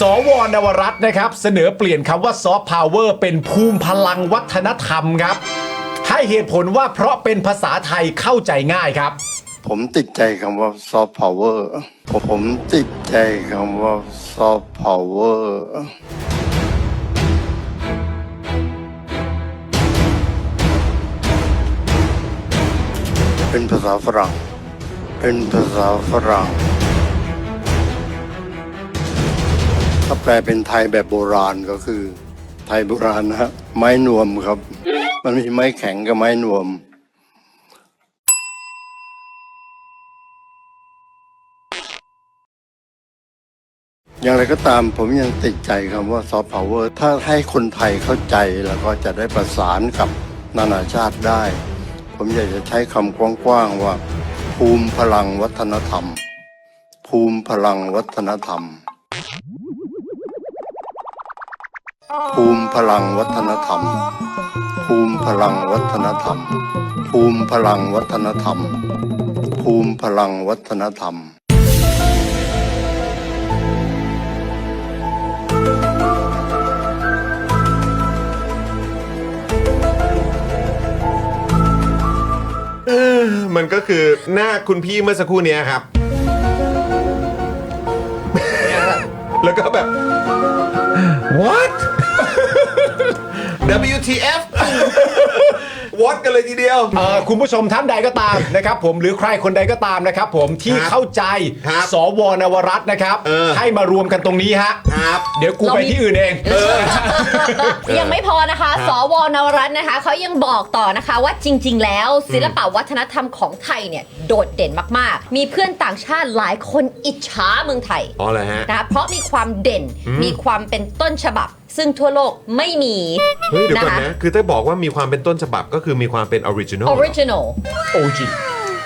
สวนวรัตน์นะครับ เสนอเปลี่ยนคำว่าซอฟต์พาวเวอร์เป็นภูมิพลังวัฒนธรรมครับ ให้เหตุผลว่าเพราะเป็นภาษาไทยเข้าใจง่ายครับ ผมติดใจคำว่าซอฟต์พาวเวอร์ผมติดใจคำว่าซอฟต์พาวเวอร์เป็นภาษาฝรั่ง เป็นภาษาฝรั่ง ถ้าแปลเป็นไทยแบบโบราณก็คือ ไทยโบราณนะฮะไม้นวมครับ มันมีไม้แข็งกับไม้นวม อย่างไรก็ตามผมยังติดใจคำว่าซอฟต์พาวเวอร์ถ้าให้คนไทยเข้าใจแล้วก็จะได้ประสานกับนานาชาติได้ ผมอยากจะใช้คำกว้างๆว่า ภูมิพลังวัฒนธรรม ภูมิพลังวัฒนธรรม ภูมิพลังวัฒนธรรม ภูมิพลังวัฒนธรรม ภูมิพลังวัฒนธรรม ภูมิพลังวัฒนธรรมมันก็คือหน้าคุณพี่เมื่อสักครู่เนี้ยครับ แล้วก็แบบ what WTF what กันเลยทีเดียว เอ่อคุณผู้ชมท่านใดก็ตามนะครับผมหรือใครคนใดก็ตามนะครับผมที่ครับเข้าใจครับสวนวรัตน์นะครับเออ ให้มารวมกันตรงนี้ฮะครับ เดี๋ยวกูไปที่อื่นเอง ยังไม่พอนะคะ สวนวรัตน์นะคะเขายังบอกต่อนะคะว่าจริง ๆ แล้วศิลปวัฒนธรรมของไทยเนี่ยโดดเด่นมากๆ มีเพื่อนต่างชาติหลายคนอิจฉาเมืองไทยอ๋อเหรอฮะ นะคะเพราะมีความเด่นมีความเป็นต้นฉบับ ซึ่งทั่วโลกไม่มีเฮ้ยเดี๋ยวก่อนนะคะนะ คือถ้าบอกว่ามีความเป็นต้นฉบับก็คือมีความเป็นออริจินอล original โอจิ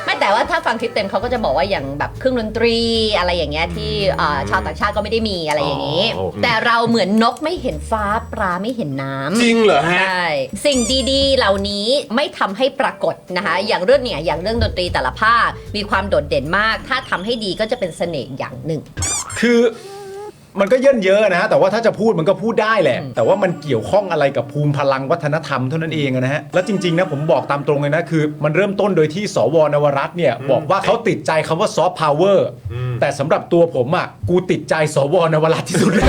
ไม่แต่ว่าถ้าฟังคลิปเต็มเขาก็จะบอกว่าอย่างแบบเครื่องดนตรีอะไรอย่างเงี้ยที่เอ่อชาวต่างชาติก็ไม่ได้มีอะไรอย่างนี้ อ๋อโอเค แต่เราเหมือนนกไม่เห็นฟ้าปลาไม่เห็นน้ำ จริงเหรอฮะ ใช่สิ่งดีๆ เหล่านี้ไม่ทำให้ปรากฏนะคะ อย่างเรื่องเนี่ยอย่างเรื่องดนตรีแต่ละภาคมีความโดดเด่นมาก ถ้าทำให้ดีก็จะเป็นเสน่ห์อย่างหนึ่ง คือ มันก็เยินเยอะนะฮะแต่ว่าถ้าจะพูดมันก็พูดได้แหละ แต่ว่ามันเกี่ยวข้องอะไรกับภูมิพลังวัฒนธรรมเท่านั้นเองอะนะฮะแล้วจริงๆนะผมบอกตามตรงเลยนะคือ มันเริ่มต้นโดยที่สวนวรัตน์เนี่ยบอกว่าเขาติดใจคำว่าซอฟต์พาวเวอร์แต่สำหรับตัวผมอะกูติดใจสวนวรัตน์ที่สุดเลย